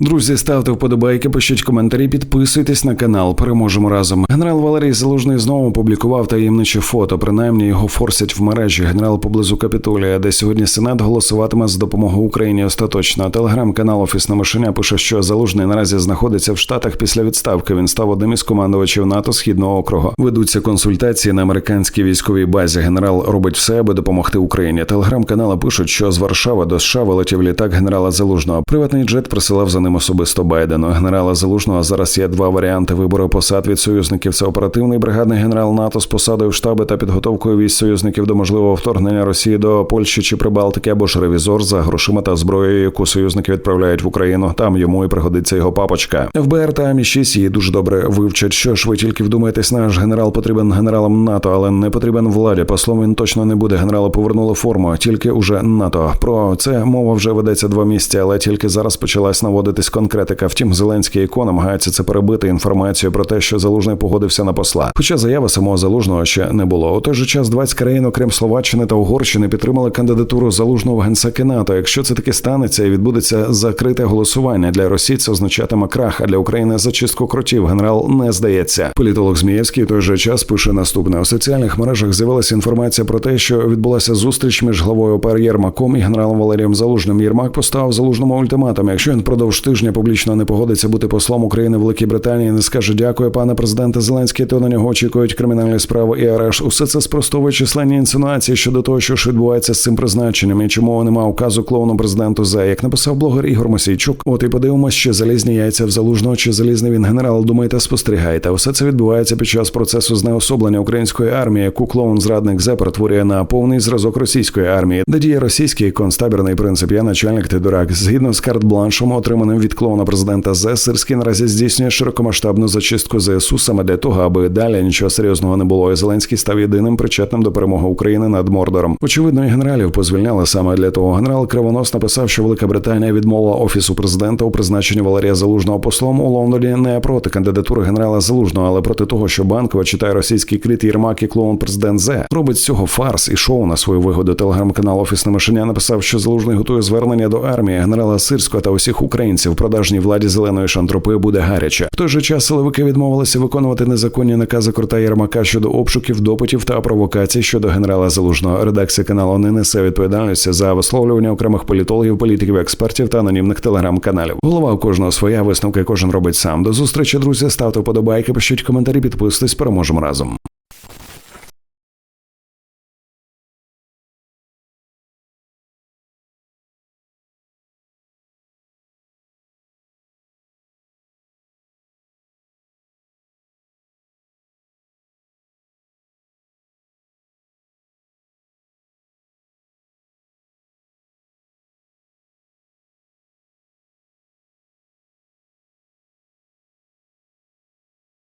Друзі, ставте вподобайки, пишіть коментарі, підписуйтесь на канал. Переможемо разом. Генерал Валерій Залужний знову публікував таємниче фото. Принаймні його форсять в мережі. Генерал поблизу Капітолія, де сьогодні Сенат голосуватиме з допомогою Україні остаточно. Телеграм-канал Офісне мишеня пише, що Залужний наразі знаходиться в Штатах після відставки. Він став одним із командувачів НАТО Східного округу. Ведуться консультації на американській військовій базі. Генерал робить все, аби допомогти Україні. Телеграм-канали пишуть, що з Варшави до США вилетів літак генерала Залужного. Приватний джет присилав за ним особисто Байдену. Генерала Залужного зараз є два варіанти вибору посад від союзників. Це оперативний бригадний генерал НАТО з посадою в штаби та підготовкою військ союзників до можливого вторгнення Росії до Польщі чи Прибалтики, або ж ревізор за грошима та зброєю, яку союзники відправляють в Україну. Там йому і пригодиться його папочка. ФБР та Мі 6 її дуже добре вивчать. Що ж ви тільки вдумаєтесь, наш генерал потрібен генералам НАТО, але не потрібен владі. Послом він точно не буде. Генерали повернули форму, тільки уже НАТО. Про це мова вже ведеться два місяці, але тільки зараз почалась наводитись конкретика. Втім, Зеленський ікон намагається це перебити інформацію про те, що залужний погодився на посла. Хоча заяви самого залужного ще не було. У той же час 20 країн, окрім Словаччини та Угорщини, підтримали кандидатуру залужного генсеки НАТО. Якщо це таки станеться і відбудеться закрите голосування для Росії, це означатиме крах, а для України зачистку кротів. Генерал не здається. Політолог Змієвський в той же час пише наступне у соціальних мережах. З'явилася інформація про те, що відбулася зустріч між главою ОПР Єрмаком і генералом Валерієм Залужним. Єрмак поставив залужному ультиматум. Якщо він продовж тижня публічно не погодиться бути послом України в Великій Британії, не скаже дякую, пане президенте Зеленський, то на нього очікують кримінальні справи і арешт. Усе це спростовує численні інсинуації щодо того, що ж відбувається з цим призначенням і чому нема указу клоуну президенту за як написав блогер Ігор Мосійчук. От і подивимось, чи залізні яйця в залужного, чи залізний він генерал. Думаєте, спостерігайте. Усе це відбувається під час процесу знеособлення української армії, яку клоун зрадник Зе перетворює на повний зразок російської армії, де діє російський концтабірний принцип. Я начальник ти дурак. Згідно з карт-бланшем, отриманим від клоуна президента Зе, Сирський наразі здійснює широкомасштабну зачистку ЗСУ саме для того, аби далі нічого серйозного не було. І Зеленський став єдиним причетним до перемоги України над Мордором. Очевидно, і генералів позвільняли саме для того. Генерал Кривонос написав, що Велика Британія відмовила офісу президента у призначенні Валерія Залужного послом у Лондоні не проти кандидатури генерала Залужного, але проти того, що банкова читає російський крит Єрмак і клоун президент Зе робить з цього фарс і шоу на свою вигоду. Телеграм-канал Офісне мишеня написав, що Залужний готує звернення до армії генерала Сирського та усіх українців. Продажній владі зеленої шантропи буде гаряче. В той же час силовики відмовилися виконувати незаконні накази крута Єрмака щодо обшуків, допитів та провокацій щодо генерала Залужного. Редакція каналу не несе відповідальності за висловлювання окремих політологів, політиків, експертів та анонімних телеграм-каналів. Голова у кожного своя висновка, кожен робить сам. До зустрічі, друзі. Ставте вподобайки, пишіть коментарі, підписуйтесь, переможемо разом.